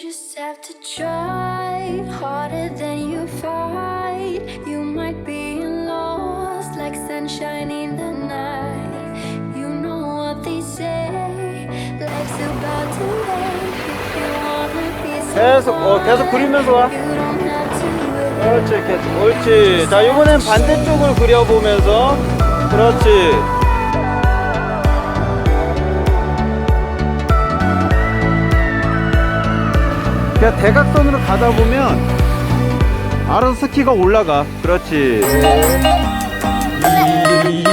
just have to try harder than you fight. You might be lost like sunshine in the night. You know what they say, life's about to end. If you wanna be 계속, 어, 계속 그리면서 와. you don't have to wait. 그렇지, 계속. 옳지. 자, 이번엔 반대쪽을 그려보면서. 그렇지. 그냥 대각선으로 가다 보면 알아서 스키가 올라가. 그렇지. 오.